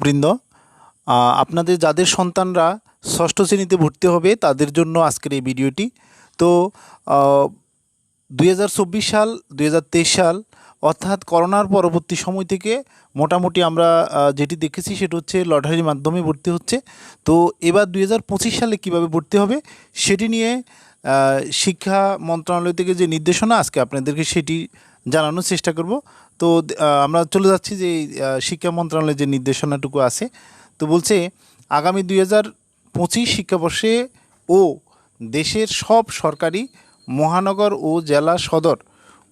বৃন্দ আপনাদের যাদের সন্তানরা ষষ্ঠ শ্রেণীতে ভর্তি হবে তাদের জন্য আজকের এই ভিডিওটি। তো দুই হাজার চব্বিশ সাল, দুই হাজার তেইশ সাল, অর্থাৎ করোনার পরবর্তী সময় থেকে মোটামুটি আমরা যেটি দেখেছি সেটা হচ্ছে লটারির মাধ্যমে ভর্তি হচ্ছে। তো, এবার দুই হাজার পঁচিশ সালে কীভাবে ভর্তি হবে সেটি নিয়ে শিক্ষা মন্ত্রণালয় থেকে যে নির্দেশনা আজকে আপনাদেরকে সেটি জানানোর চেষ্টা করব। তো আমরা চলে যাচ্ছি যে শিক্ষা মন্ত্রণালয়ের যে নির্দেশনাটুকু আছে, তো বলছে, আগামী দুই হাজার পঁচিশ শিক্ষাবর্ষে ও দেশের সব সরকারি মহানগর ও জেলা সদর,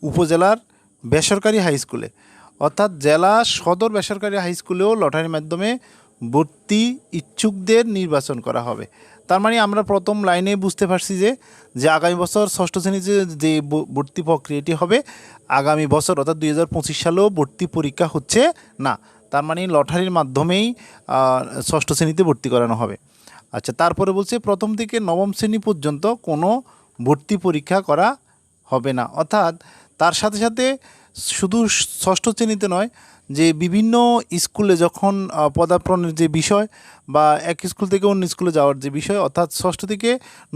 উপজেলার বেসরকারি হাই স্কুলে, অর্থাৎ জেলা সদর বেসরকারি হাই স্কুলেও লটারির মাধ্যমে ভর্তি ইচ্ছুকদের নির্বাচন করা হবে। তার মানে আমরা প্রথম লাইনে বুঝতে পারছি যে যে আগামী বছর ষষ্ঠ শ্রেণীতে যে ভর্তি প্রক্রিয়াটি হবে, আগামী বছর অর্থাৎ দুই হাজার পঁচিশ সালেও ভর্তি পরীক্ষা হচ্ছে না। তার মানে লটারির মাধ্যমেই ষষ্ঠ শ্রেণীতে ভর্তি করানো হবে। আচ্ছা তারপরে বলছে প্রথম থেকে নবম শ্রেণি পর্যন্ত কোনো ভর্তি পরীক্ষা করা হবে না। অর্থাৎ তার সাথে সাথে শুধু ষষ্ঠ শ্রেণীতে নয়, যে বিভিন্ন স্কুলে যখন পদার্পণের যে বিষয় বা এক স্কুল থেকে অন্য স্কুলে যাওয়ার যে বিষয়, অর্থাৎ ষষ্ঠ থেকে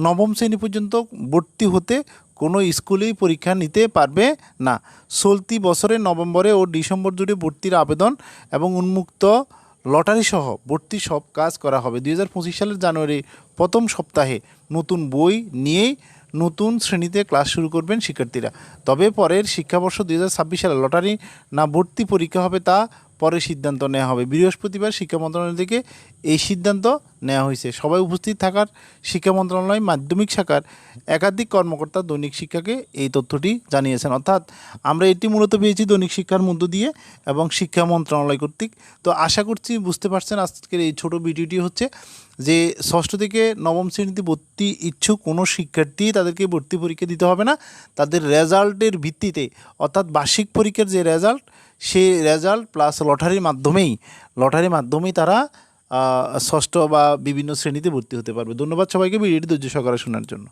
নবম শ্রেণি পর্যন্ত ভর্তি হতে কোনো স্কুলেই পরীক্ষা নিতে পারবে না। চলতি বছরের নভেম্বরে ও ডিসেম্বর জুড়ে ভর্তির আবেদন এবং উন্মুক্ত লটারি সহ ভর্তি সব কাজ করা হবে। দুই হাজার পঁচিশ সালের জানুয়ারি প্রথম সপ্তাহে নতুন বই নিয়েই নতুন শ্রেণীতে ক্লাস শুরু করবেন শিক্ষার্থীরা। তবে পরের শিক্ষাবর্ষ দুই হাজার ছাব্বিশ সালে লটারি না ভর্তি পরীক্ষা হবে তা পরে সিদ্ধান্ত নেওয়া হবে। বৃহস্পতিবার শিক্ষা মন্ত্রণালয় থেকে এই সিদ্ধান্ত নেওয়া হয়েছে। সবাই উপস্থিত থাকার শিক্ষা মন্ত্রণালয়, মাধ্যমিক শাখার একাধিক কর্মকর্তা দৈনিক শিক্ষাকে এই তথ্যটি জানিয়েছেন। অর্থাৎ আমরা এটি মূলত পেয়েছি দৈনিক শিক্ষার মধ্য দিয়ে এবং শিক্ষা মন্ত্রণালয় কর্তৃক। তো আশা করছি বুঝতে পারছেন আজকের এই ছোট ভিডিওটি হচ্ছে যে ষষ্ঠ থেকে নবম শ্রেণীতে ভর্তি ইচ্ছুক কোনো শিক্ষার্থী তাদেরকে ভর্তি পরীক্ষা দিতে হবে না। তাদের রেজাল্টের ভিত্তিতে, অর্থাৎ বার্ষিক পরীক্ষার যে রেজাল্ট, সেই রেজাল্ট প্লাস লটারির মাধ্যমেই লটারির মাধ্যমেই তারা ষষ্ঠ বা বিভিন্ন শ্রেণীতে ভর্তি হতে পারবে। ধন্যবাদ সবাইকে ভিডিওটি ধৈর্য সহকারে শোনার জন্য।